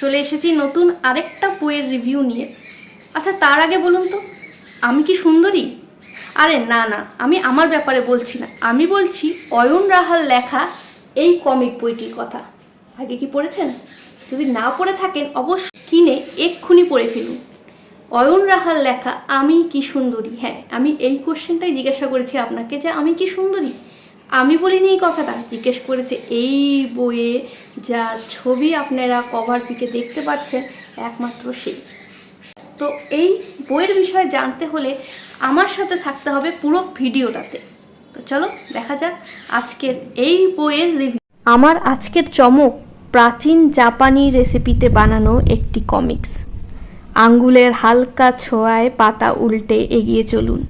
চলে এসেছি নতুন আরেকটা বইয়ের রিভিউ নিয়ে। আচ্ছা তার আগে বলুন তো, আমি কি সুন্দরী? আরে না না, আমি আমার ব্যাপারে বলছি না। আমি বলছি অয়ন রাহার লেখা এই কমিক বইটির কথা। আগে কি পড়েছেন? যদি না পড়ে থাকেন অবশ্যই কিনে এক্ষুনি পড়ে ফেলুন। অয়ন রাহার লেখা, আমি কি সুন্দরী? হ্যাঁ আমি এই কোশ্চেনটাই জিজ্ঞাসা করেছি আপনাকে যে আমি কি সুন্দরী? আমি বলিনি এই কথাটা, জিজ্ঞেস করেছে, এই বইয়ে যার ছবি আপনারা কভার পিকে দেখতে পাচ্ছেন, একমাত্র সেই। তো এই বইয়ের বিষয়ে জানতে হলে আমার সাথে থাকতে হবে পুরো ভিডিওটাতে। তো চলো, দেখা যাক আজকের এই বইয়ের রিভিউ আমার আজকের চমক, প্রাচীন জাপানি রেসিপিতে বানানো একটি কমিক্স আঙ্গুলের হালকা ছোঁয়ায় পাতা উল্টে এগিয়ে চলুন।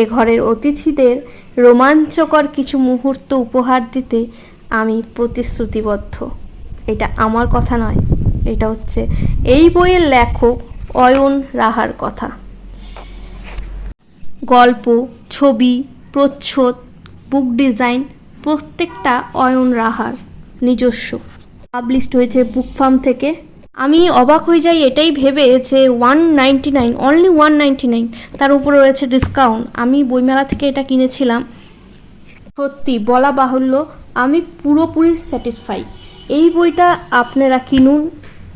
এ ঘরের অতিথিদের রোমাঞ্চকর কিছু মুহূর্ত উপহার দিতে আমি প্রতিশ্রুতিবদ্ধ। এটা আমার কথা নয়, এটা হচ্ছে এই বইয়ের লেখক অয়ন রাহার কথা। গল্প, ছবি, প্রচ্ছদ, বুক ডিজাইন প্রত্যেকটা অয়ন রাহার নিজস্ব। পাবলিশড হয়েছে বুক ফার্ম থেকে। আমি অবাক হয়ে যাই এটাই ভেবে যে one ninety nine only one ninety nine তার উপরে রয়েছে ডিসকাউন্ট আমি বইমেলা থেকে এটা কিনেছিলাম। সত্যি, বলা বাহুল্য, আমি পুরোপুরি স্যাটিসফাই এই বইটা আপনারা কিনুন,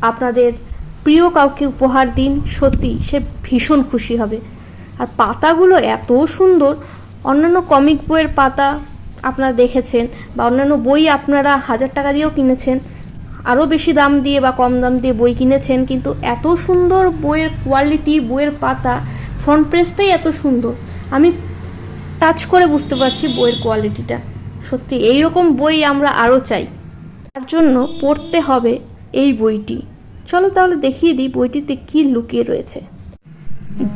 আপনাদের প্রিয় কাউকে উপহার দিন, সত্যি, সে ভীষণ খুশি হবে। আর পাতাগুলো এত সুন্দর, অন্যান্য কমিক বইয়ের পাতা আপনারা দেখেছেন, বা অন্যান্য বই আপনারা হাজার টাকা দিয়েও কিনেছেন আরও বেশি দাম দিয়ে বা কম দাম দিয়ে বই কিনেছেন, কিন্তু এত সুন্দর বইয়ের কোয়ালিটি বইয়ের পাতা ফ্রন্ট পেজটাই এত সুন্দর। আমি টাচ করে বুঝতে পারছি বইয়ের কোয়ালিটিটা সত্যি এই রকম বই আমরা আরও চাই। তার জন্য পড়তে হবে এই বইটি। চলো তাহলে দেখিয়ে দিই বইটিতে কী লুকিয়ে রয়েছে।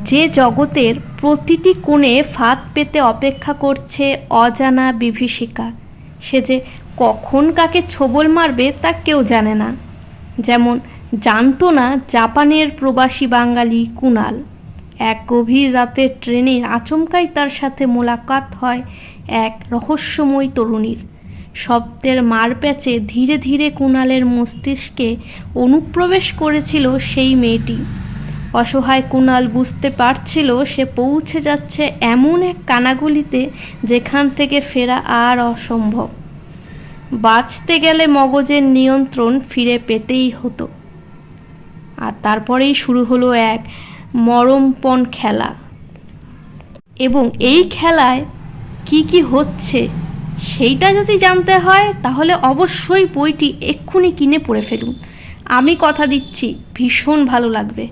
যে জগতের প্রতিটি কোণে ফাঁদ পেতে অপেক্ষা করছে অজানা বিভীষিকা। সে যে কখন কাকে ছোবল মারবে তা কেউ জানে না। যেমন, জানতো না জাপানের প্রবাসী বাঙালি কুনাল। এক গভীর রাতে ট্রেনে আচমকাই তার সাথে মোলাকাত হয় এক রহস্যময় তরুণীর। শব্দের মারপ্যাচে ধীরে ধীরে কুণালের মস্তিষ্কে অনুপ্রবেশ করেছিল সেই মেয়েটি। অসহায় কুণাল বুঝতে পারছিল সে পৌঁছে যাচ্ছে এমন এক কানাগুলিতে যেখান থেকে ফেরা আর অসম্ভব। বাঁচতে গেলে মগজের নিয়ন্ত্রণ ফিরে পেতেই হতো। আর তারপরেই শুরু হলো এক মরমপণ খেলা। এবং এই খেলায় কি কি হচ্ছে সেইটা যদি জানতে হয়, তাহলে অবশ্যই বইটি এক্ষুনি কিনে পড়ে ফেলুন। আমি কথা দিচ্ছি, ভীষণ ভালো লাগবে।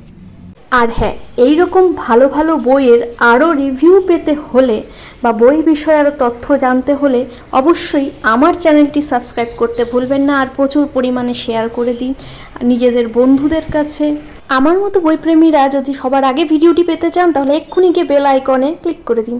আর হ্যাঁ এই রকম ভালো ভালো বইয়ের আরও রিভিউ পেতে হলে বা বই বিষয়ে আরও তথ্য জানতে হলে অবশ্যই আমার চ্যানেলটি সাবস্ক্রাইব করতে ভুলবেন না আর প্রচুর পরিমাণে শেয়ার করে দিন নিজেদের বন্ধুদের কাছে। আমার মতো বইপ্রেমীরা যদি সবার আগে ভিডিওটি পেতে চান তাহলে এক্ষুনি গিয়ে বেল আইকনে ক্লিক করে দিন।